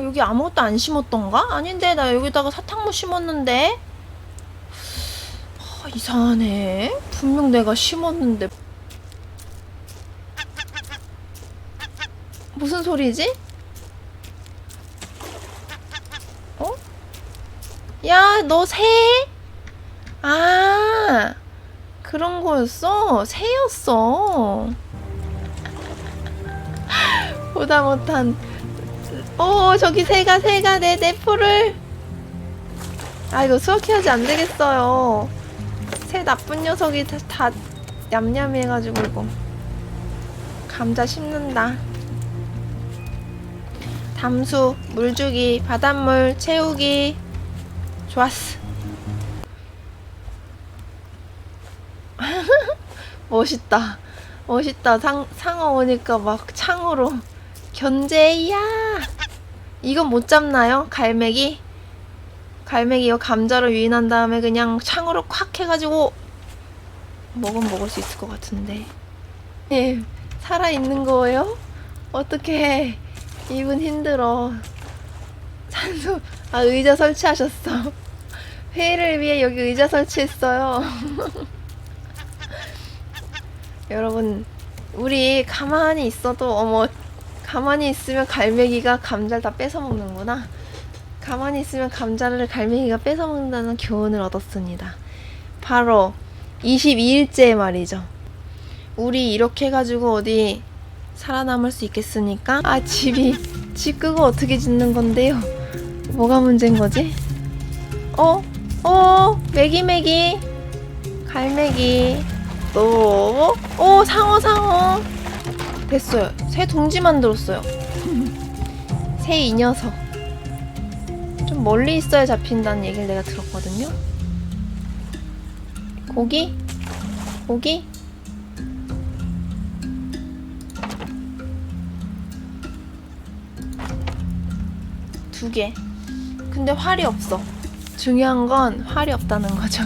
아, 여기 아무것도 안 심었던가? 아닌데 나 여기다가 사탕무 심었는데 아, 이상하네 분명 내가 심었는데 무슨 소리지? 어? 야, 너 새? 아, 그런 거였어? 새였어. 보다 못한. 어, 저기 새가, 새가 내, 내 풀을. 아, 이거 수확해야지 안 되겠어요. 새 나쁜 녀석이 다, 다 냠냠이 해가지고, 이거. 감자 심는다. 담수, 물 주기, 바닷물 채우기. 좋았어. 멋있다. 멋있다. 상, 상어 오니까 막 창으로. 견제야! 이건 못 잡나요? 갈매기? 갈매기 이거 감자로 유인한 다음에 그냥 창으로 콱 해가지고 먹으면 먹을 수 있을 것 같은데. 예, 살아있는 거예요? 어떻게 이분 힘들어. 산소, 아, 의자 설치하셨어. 회의를 위해 여기 의자 설치했어요. 여러분, 우리 가만히 있어도, 어머, 가만히 있으면 갈매기가 감자를 다 뺏어 먹는구나. 가만히 있으면 감자를 갈매기가 뺏어 먹는다는 교훈을 얻었습니다. 바로 22일째 말이죠. 우리 이렇게 해가지고 어디 살아남을 수 있겠습니까? 아, 집이, 집 그거 어떻게 짓는 건데요? 뭐가 문제인 거지? 어? 어? 메기 메기 갈매기 또 오, 상어 상어 됐어요 새 둥지 만들었어요 새 이 녀석 좀 멀리 있어야 잡힌다는 얘기를 내가 들었거든요 고기? 고기? 두 개. 근데 활이 없어. 중요한 건 활이 없다는 거죠.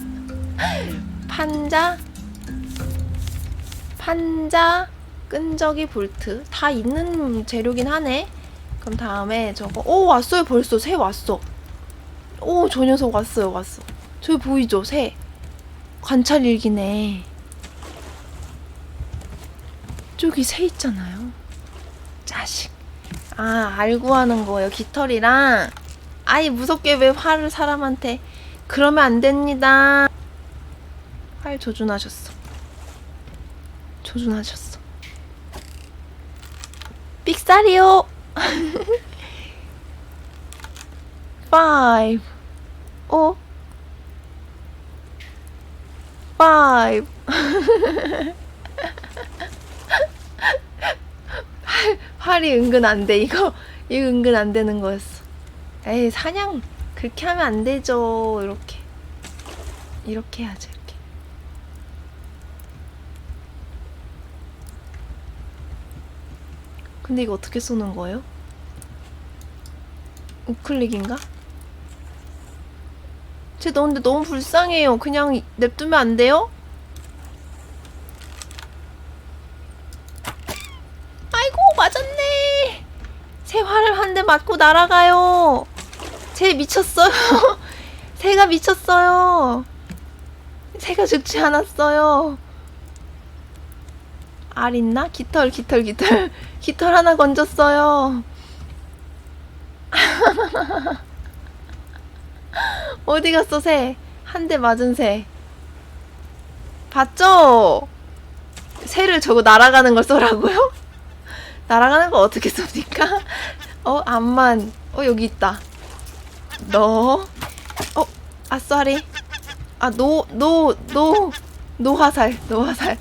판자, 판자, 끈적이 볼트 다 있는 재료긴 하네. 그럼 다음에 저거 오 왔어요 벌써 새 왔어. 오 저 녀석 왔어요 왔어. 저기 보이죠 새. 관찰 일기네. 저기 새 있잖아요. 자식. 아, 알고 하는 거예요. 깃털이랑. 아이, 무섭게 왜 화를 사람한테. 그러면 안 됩니다. 활 조준하셨어. 조준하셨어. 삑사리요! 5오 파이브 활이 은근 안 돼. 이거 이거 은근 안 되는 거였어. 에이 사냥 그렇게 하면 안 되죠. 이렇게 이렇게 해야죠. 이렇게. 근데 이거 어떻게 쏘는 거예요? 우클릭인가? 쟤너 근데 너무 불쌍해요. 그냥 냅두면 안 돼요? 아이고 맞았네. 새 활을 한대 맞고 날아가요. 새 미쳤어요. 새가 미쳤어요. 새가 죽지 않았어요. 알 있나? 깃털 깃털 깃털 깃털 하나 건졌어요. 어디 갔어 새? 한 대 맞은 새. 봤죠? 새를 저거 날아가는 걸 쏘라고요? 날아가는 거 어떻게 쏩니까? 어, 암만. 어, 여기 있다. 너. 어, 아싸리. 아, 노, 노, 노, 노화살, 노화살.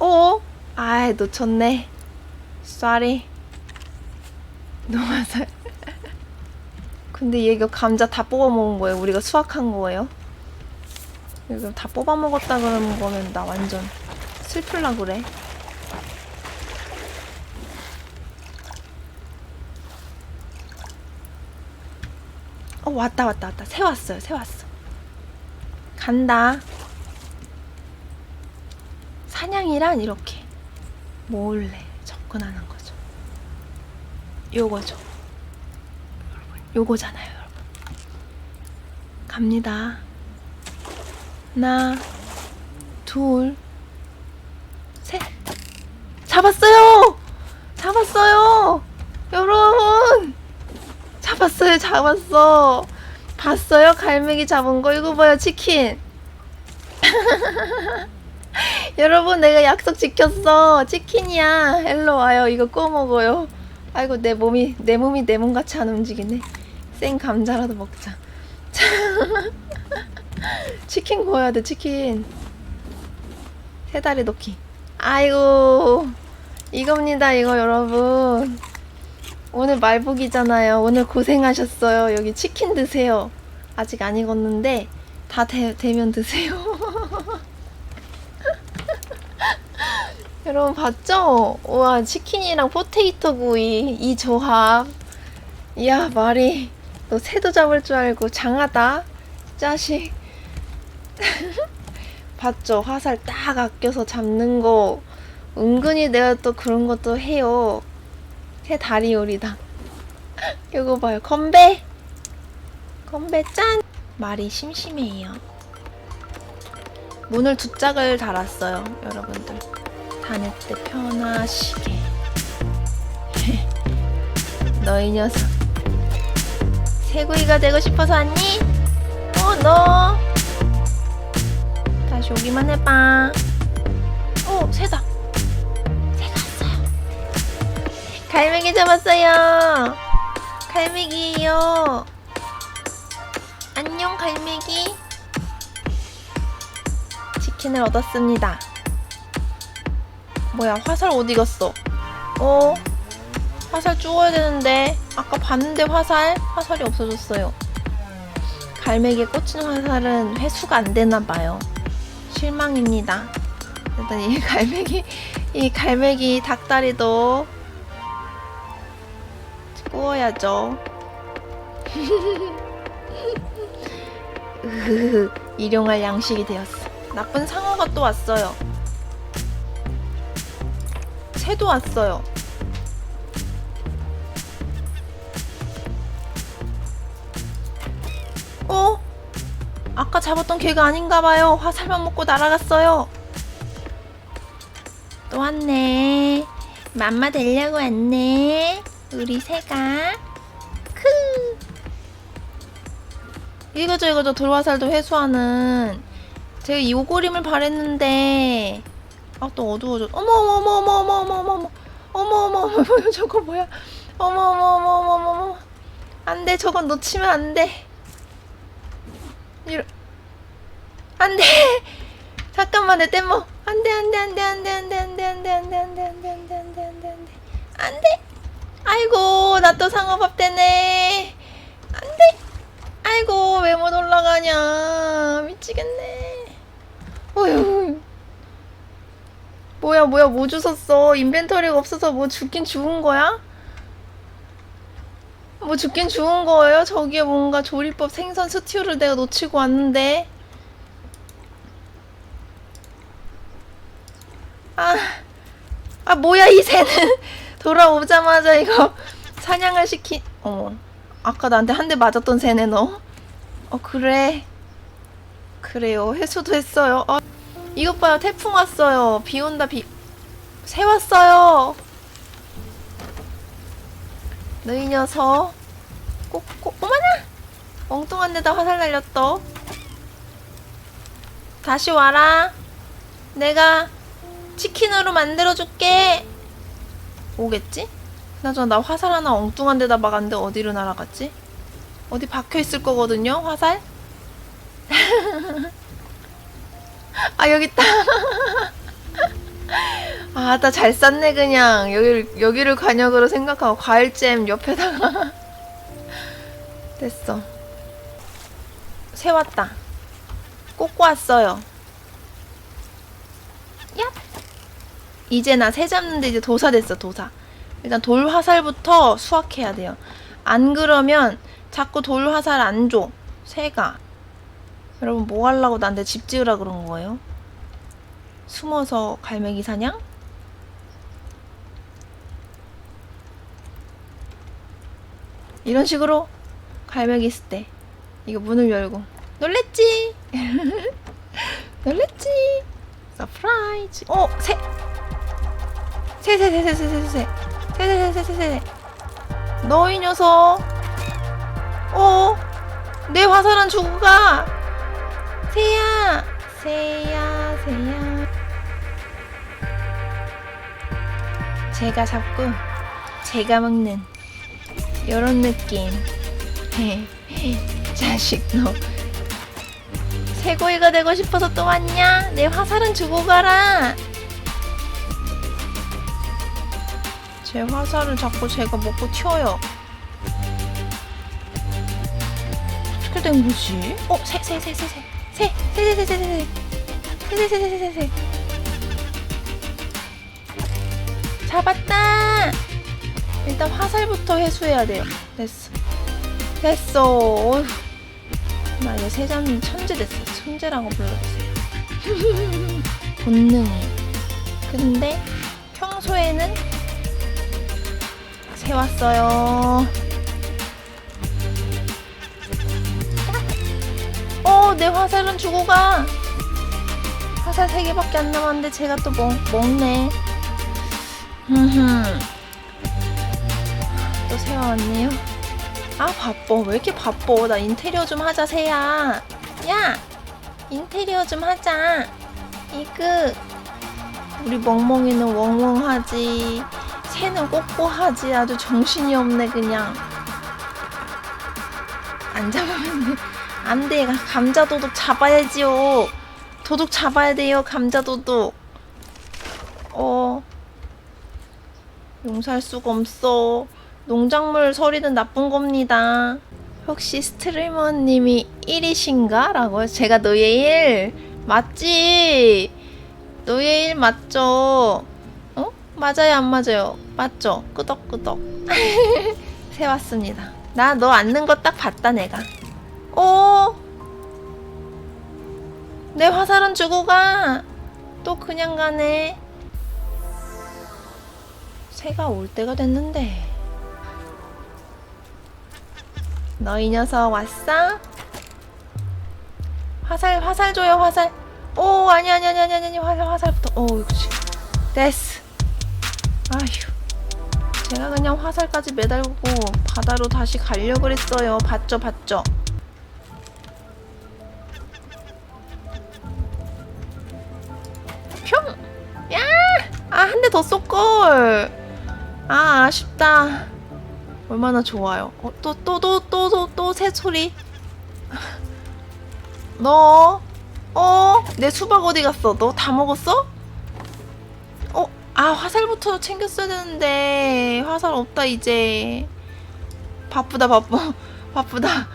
어? 아이, 놓쳤네. 쏘리. 노화살. 근데 얘 이거 감자 다 뽑아 먹은 거예요. 우리가 수확한 거예요. 이거 다 뽑아 먹었다 그러는 거면 나 완전 슬플라 그래. 어 왔다 왔다 왔다 새 왔어요 새 왔어 간다 사냥이란 이렇게 몰래 접근하는 거죠 요거죠. 요거잖아요, 여러분. 갑니다. 하나, 둘, 셋. 잡았어요! 잡았어요! 여러분! 잡았어요, 잡았어. 봤어요? 갈매기 잡은 거? 이거 봐요, 치킨. 여러분, 내가 약속 지켰어. 치킨이야. 일로 와요. 이거 구워 먹어요. 아이고, 내 몸이, 내 몸이 내 몸 같이 안 움직이네. 생 감자라도 먹자. 치킨 구워야 돼, 치킨. 세 다리 넣기. 아이고, 이겁니다, 이거 여러분. 오늘 말복이잖아요. 오늘 고생하셨어요. 여기 치킨 드세요. 아직 안 익었는데, 다 되, 되면 드세요. 여러분 봤죠? 우와, 치킨이랑 포테이토 구이, 이 조합. 이야, 말이. 너 새도 잡을 줄 알고 장하다. 자식. 봤죠? 화살 딱 아껴서 잡는 거. 은근히 내가 또 그런 것도 해요. 새 다리 요리다. 이거 봐요. 건배! 건배 짠! 말이 심심해요. 문을 두 짝을 달았어요, 여러분들. 다닐 때 편하시게. 너희 녀석. 새구이가 되고 싶어서 왔니? 어, 너. 다시 오기만 해봐. 어, 새다. 새가 왔어요. 갈매기 잡았어요. 갈매기예요. 안녕, 갈매기. 치킨을 얻었습니다. 뭐야, 화살 어디 갔어? 어? 화살 주워야 되는데 아까 봤는데 화살? 화살이 없어졌어요. 갈매기에 꽂힌 화살은 회수가 안 되나 봐요. 실망입니다. 일단 이 갈매기 이 갈매기 닭다리도 구워야죠. 으흐흐, 일용할 양식이 되었어. 나쁜 상어가 또 왔어요. 새도 왔어요. 어? 아까 잡았던 개가 아닌가 봐요. 화살만 먹고 날아갔어요. 또 왔네. 맘마 되려고 왔네. 우리 새가. 크. 이거죠, 이거죠. 돌화살도 회수하는. 제가 이 오고림을 바랬는데. 아, 또 어두워져. 어머, 어머, 어머, 어머, 어머, 어머, 어머, 어머. 어머, 어머, 저거 뭐야. 어머, 어머, 어머, 어머, 어머, 어머. 안 돼, 저건 놓치면 안 돼. 이러... 안 돼! 잠깐만, 내 땜머. 안 돼, 안 돼, 안 돼, 안 돼, 안 돼, 안 돼, 안 돼, 안 돼, 안 돼, 안 돼, 안 돼, 안 돼, 안 돼, 안 돼. 안 돼! 아이고, 나 또 상어밥 되네. 안 돼! 아이고, 왜 못 올라가냐. 미치겠네. 어휴. 뭐야, 뭐야, 뭐 주웠어? 인벤토리가 없어서 뭐 죽긴 죽은 거야? 뭐 죽긴 죽은 거예요? 저기에 뭔가 조리법 생선 스튜를 내가 놓치고 왔는데. 아, 아 뭐야 이 새는 돌아오자마자 이거 사냥을 시키. 어, 아까 나한테 한 대 맞았던 새네 너. 어 그래. 그래요. 회수도 했어요. 어, 이것 봐요. 태풍 왔어요. 비 온다 비. 새 왔어요. 너희 녀석 꼭 꼭 어머나 엉뚱한 데다 화살 날렸어 다시 와라 내가 치킨으로 만들어줄게 오겠지? 나저나 나 화살 하나 엉뚱한 데다 막았는데 어디로 날아갔지? 어디 박혀 있을 거거든요 화살 아 여기 있다 아, 나 잘 쌌네, 그냥. 여기를, 여기를 관역으로 생각하고, 과일잼 옆에다가. 됐어. 새 왔다. 꼬꼬 왔어요. 야! 이제 나 새 잡는데 이제 도사 됐어, 도사. 일단 돌 화살부터 수확해야 돼요. 안 그러면 자꾸 돌 화살 안 줘. 새가. 여러분, 뭐 하려고 나한테 집 지으라 그런 거예요? 숨어서 갈매기 사냥? 이런 식으로 갈매기 있을 때 이거 문을 열고 놀랬지? 놀랬지? 서프라이즈. 어, 새. 새, 새, 새, 새, 새, 새, 새, 새, 새, 새, 새, 새, 새. 너이 녀석. 어, 내 화살은 주고 가. 새야, 새야, 새야. 제가 잡고 제가 먹는 요런 느낌. 자식 너 새고이가 되고 싶어서 또 왔냐? 내 화살은 주고 가라. 제 화살을 자꾸 제가 먹고 튀어요. 어떻게 된 거지? 어, 새, 새, 새, 새, 새, 새, 새, 새, 새, 새, 새, 새, 새, 새, 새, 새, 새, 새. 잡았다. 일단 화살부터 해수해야 돼요. 됐어. 됐어. 어휴. 나 이제 세자님 천재 됐어. 천재라고 불러주세요. 본능이. 근데 평소에는 세왔어요. 어, 내 화살은 주고 가. 화살 3개밖에 안 남았는데 제가 또 먹, 먹네. 또 세워왔네요. 아 바빠. 왜 이렇게 바빠? 나 인테리어 좀 하자 새야 야 인테리어 좀 하자. 이그 우리 멍멍이는 웡웡하지. 새는 꼬꼬하지. 아주 정신이 없네 그냥. 안 잡으면 안 돼 감자 도둑 잡아야지요 도둑 잡아야 돼요 감자 도둑 어 용서할 수가 없어 농작물 소리는 나쁜 겁니다. 혹시 스트리머님이 1이신가? 라고 제가 너의 1 맞지? 너의 1 맞죠? 어? 맞아요 안 맞아요? 맞죠? 끄덕끄덕 세왔습니다. 나 너 앉는 거 딱 봤다 내가. 어? 내 화살은 주고 가. 또 그냥 가네. 새가 올 때가 됐는데. 너 이 녀석 왔어? 화살 화살 줘요 화살 오 아니 아니 아니 아니 아니 화살 화살부터 오 그렇지 됐어 아휴 제가 그냥 화살까지 매달고 바다로 다시 가려고 그랬어요 봤죠 봤죠 아 한 대 더 쏠걸 아 아쉽다 얼마나 좋아요. 어, 또, 또, 또, 또, 또, 또, 새소리. 너, 어, 내 수박 어디 갔어? 너 다 먹었어? 어, 아, 화살부터 챙겼어야 되는데. 화살 없다, 이제. 바쁘다, 바빠. 바쁘다.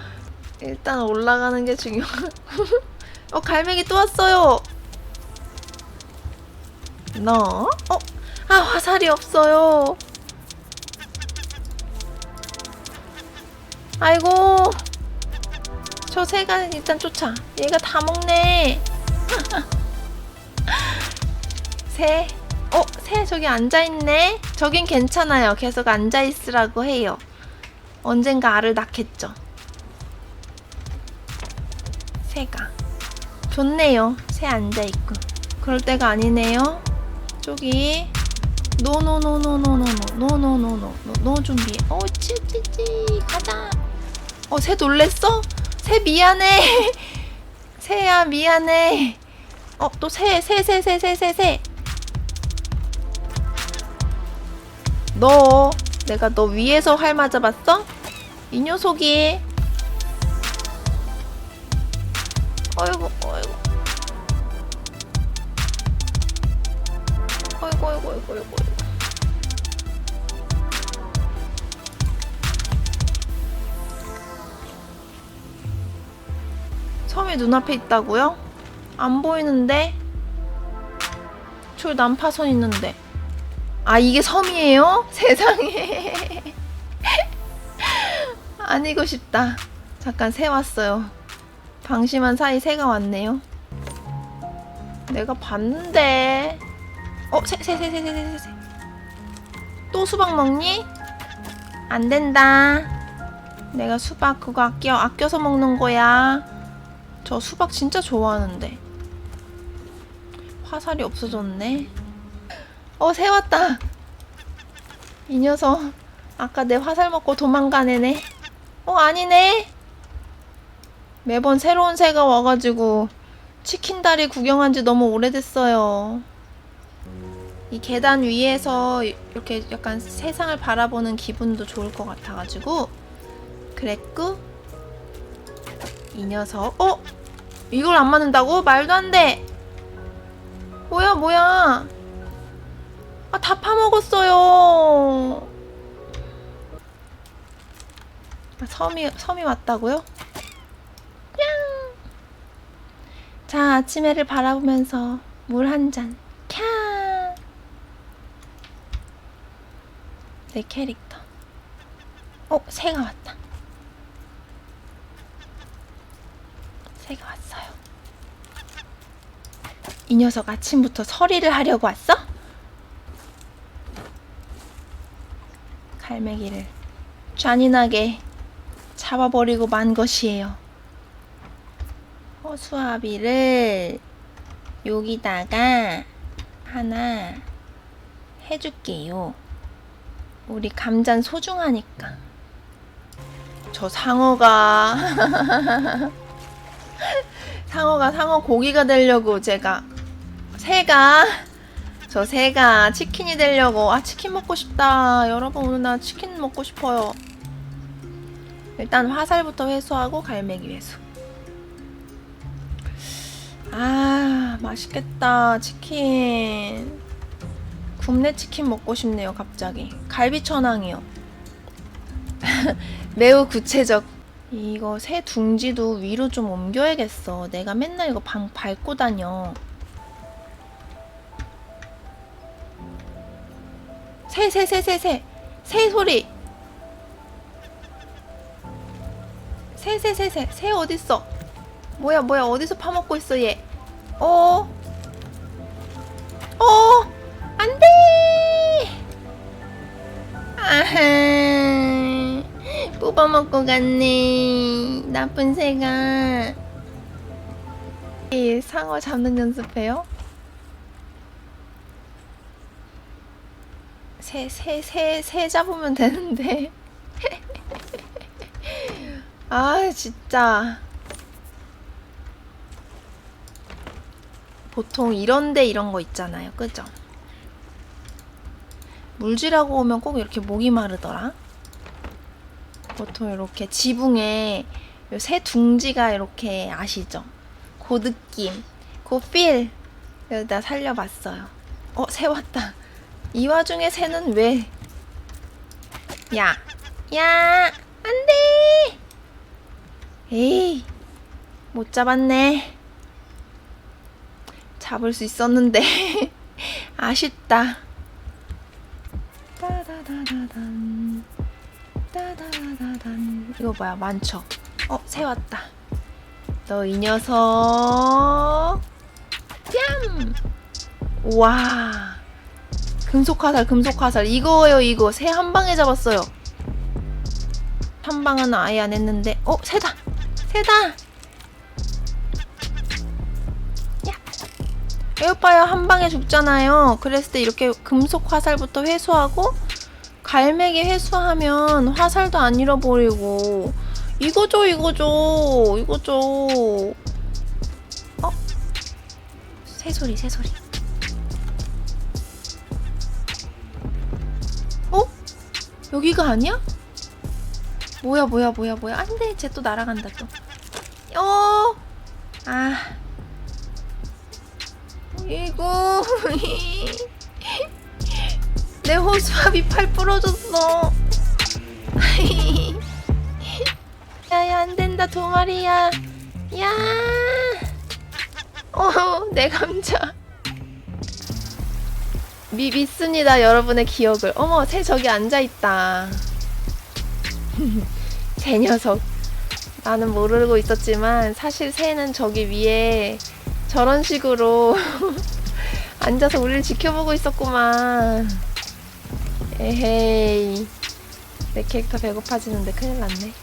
일단 올라가는 게 중요해. 어, 갈매기 또 왔어요. 너, 어, 아, 화살이 없어요. 아이고. 저 새가 일단 쫓아. 얘가 다 먹네. 새. 어? 새 저기 앉아있네. 저긴 괜찮아요. 계속 앉아있으라고 해요. 언젠가 알을 낳겠죠. 새가. 좋네요. 새 앉아있고. 그럴 때가 아니네요 저기 노노노노노노노노노노노노 준비해 어 찌찌찌 가자 어, 새 놀랬어? 새 미안해. 새야 미안해. 어, 또 새, 새, 새, 새, 새, 새, 새. 너, 내가 너 위에서 활 맞아봤어? 이 녀석이. 어이구, 어이구. 어이구, 어이구, 어이구, 어이구. 섬이 눈앞에 있다고요? 안 보이는데? 저 난파선 있는데. 아, 이게 섬이에요? 세상에. 아니고 싶다. 잠깐 새 왔어요. 방심한 사이 새가 왔네요. 내가 봤는데. 어, 새, 새, 새, 새, 새, 새, 새. 또 수박 먹니? 안 된다. 내가 수박 그거 아껴 아껴서 먹는 거야. 저 수박 진짜 좋아하는데. 화살이 없어졌네. 어, 새 왔다. 이 녀석 아까 내 화살 먹고 도망가네네. 어, 아니네. 매번 새로운 새가 와가지고 치킨 다리 구경한 지 너무 오래됐어요. 이 계단 위에서 이렇게 약간 세상을 바라보는 기분도 좋을 것 같아가지고 그랬고 이 녀석 어? 이걸 안 맞는다고? 말도 안 돼. 뭐야 뭐야? 아 다 파먹었어요. 아, 섬이 섬이 왔다고요? 냥. 자 아침 해를 바라보면서 물 한 잔. 캬. 내 캐릭터. 어 새가 왔다. 새가 왔어요. 이 녀석 아침부터 서리를 하려고 왔어? 갈매기를 잔인하게 잡아버리고 만 것이에요. 허수아비를 여기다가 하나 해줄게요. 우리 감잔 소중하니까. 저 상어가 상어가 상어 고기가 되려고 제가 새가 저 새가 치킨이 되려고 아 치킨 먹고 싶다. 여러분 오늘 나 치킨 먹고 싶어요. 일단 화살부터 회수하고 갈매기 회수. 아 맛있겠다 치킨 굽네 치킨 먹고 싶네요 갑자기 갈비 천왕이요 매우 구체적 이거 새 둥지도 위로 좀 옮겨야겠어. 내가 맨날 이거 방 밟고 다녀. 새, 새, 새, 새, 새. 새 소리. 새, 새, 새, 새. 새 어딨어? 뭐야, 뭐야. 어디서 파먹고 있어, 얘. 어. 어. 안 돼! 아하. 뽑아먹고 갔네. 나쁜 새가. 이 상어 잡는 연습해요? 새, 새, 새, 새 잡으면 되는데. 아, 진짜. 보통 이런데 이런 거 있잖아요. 그죠? 물질하고 오면 꼭 이렇게 목이 마르더라. 보통 이렇게 지붕에 요새 둥지가 이렇게 아시죠? 그 느낌, 그 필. 여기다 살려봤어요. 어, 새 왔다. 이 와중에 새는 왜? 야, 야, 안 돼! 에이, 못 잡았네. 잡을 수 있었는데. 아쉽다. 따다다다단. 따다다단. 이거 뭐야, 많죠? 어, 새 왔다. 너 이 녀석. 뺨! 와. 금속 화살, 금속 화살. 이거요, 이거. 새 한 방에 잡았어요. 한 방은 아예 안 했는데. 어, 새다! 새다! 야! 에어파이어 한 방에 죽잖아요. 그랬을 때 이렇게 금속 화살부터 회수하고, 갈매기 회수하면 화살도 안 잃어버리고, 이거 줘, 이거 줘, 이거 줘. 어? 새소리, 새소리. 어? 여기가 아니야? 뭐야, 뭐야, 뭐야, 뭐야. 안 돼, 쟤 또 날아간다, 또. 어, 아. 이거. 내 호수아비 팔 부러졌어. 야야 안 된다 두 마리야. 야. 어, 내 감자. 미, 믿습니다 여러분의 기억을. 어머 새 저기 앉아 있다. 새 녀석. 나는 모르고 있었지만 사실 새는 저기 위에 저런 식으로 앉아서 우리를 지켜보고 있었구만. 에헤이. 내 캐릭터 배고파지는데 큰일 났네.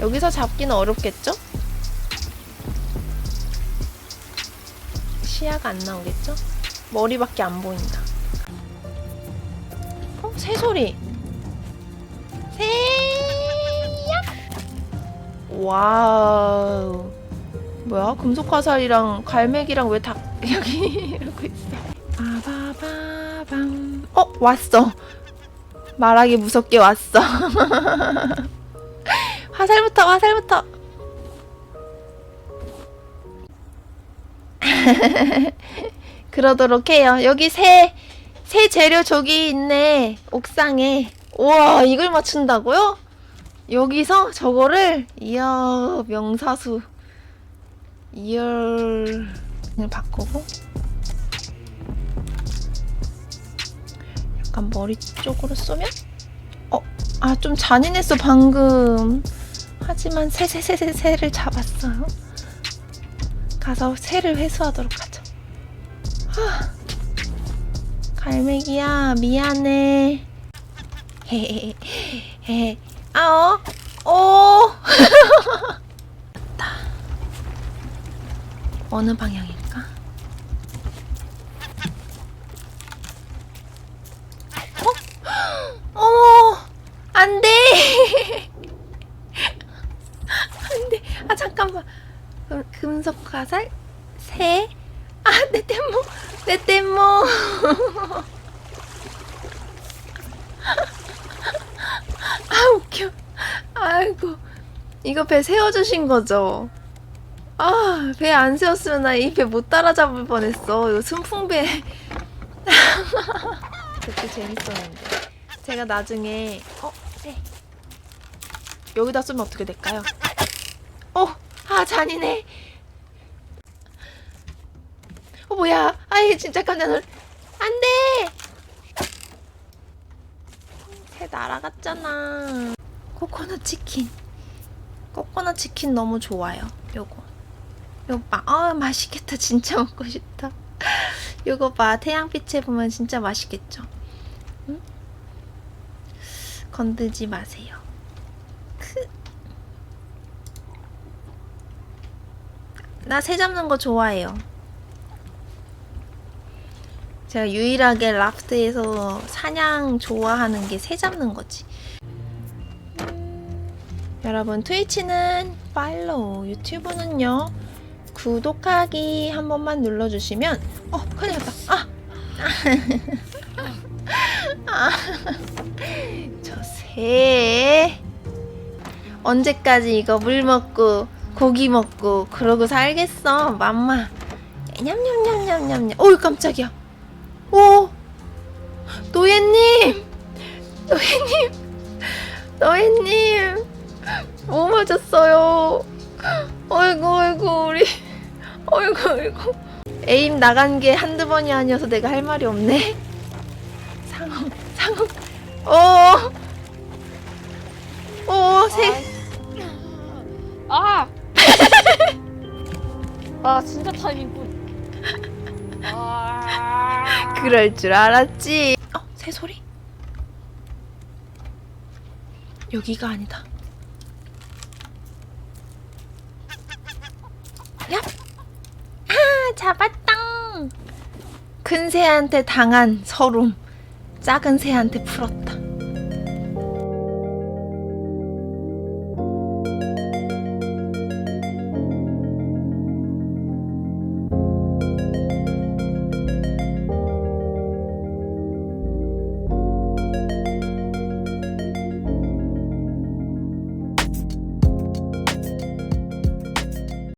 여기서 잡기는 어렵겠죠? 시야가 안 나오겠죠? 머리밖에 안 보인다. 어? 새소리. 새야? 와우. 뭐야? 금속 화살이랑 갈매기랑 왜 다 여기 이러고 있어? 아바바밤. 어 왔어. 말하기 무섭게 왔어. 화살부터 화살부터. 그러도록 해요. 여기 새, 새 재료 저기 있네. 옥상에. 우와, 이걸 맞춘다고요? 여기서 저거를? 이야, 명사수. 이열. 그냥 바꾸고. 약간 머리 쪽으로 쏘면? 어, 아, 좀 잔인했어, 방금. 하지만 새, 새, 새, 새, 새를 잡았어요. 가서 새를 회수하도록 하죠. 하, 갈매기야, 미안해. 헤헤헤헤. 아, 어? 오! 다 어느 방향일까? 어? 어머! 안 돼! 안 돼. 아, 잠깐만. 금- 금속 화살? 새? 아, 내 땜모! 내 땜모! 아, 웃겨. 아이고. 이거 배 세워주신 거죠? 아, 배 안 세웠으면 나 이 배 못 따라잡을 뻔했어. 이거 순풍배. 그때 재밌었는데. 제가 나중에, 어, 네. 여기다 쓰면 어떻게 될까요? 어, 아, 잔인해. 어, 뭐야. 아이, 진짜 깜짝 놀, 안 돼! 새 날아갔잖아. 코코넛 치킨. 코코넛 치킨 너무 좋아요. 요거. 요거 봐. 아, 맛있겠다. 진짜 먹고 싶다. 요거 봐. 태양빛에 보면 진짜 맛있겠죠? 응? 건들지 마세요. 크. 나새 잡는 거 좋아해요. 제가 유일하게 라프트에서 사냥 좋아하는 게 새 잡는 거지. 여러분 트위치는 팔로우, 유튜브는요 구독하기 한 번만 눌러주시면 어 큰일 났다. 아, 아. 저새. 언제까지 이거 물 먹고 고기 먹고 그러고 살겠어? 맘마. 냠냠냠냠냠냠. 어이 깜짝이야. 오! 노예님! 노예님! 노예님 뭐 맞았어요 어이구 어이구 우리 어이구 어이구 에임 나간 게 한두 번이 아니어서 내가 할 말이 없네 상어 상어 오오새 아! 아 진짜 타이밍군. 아. 그럴 줄 알았지. 어, 새 소리? 여기가 아니다. 야! 아, 잡았다. 큰 새한테 당한 서름. 작은 새한테 풀었다.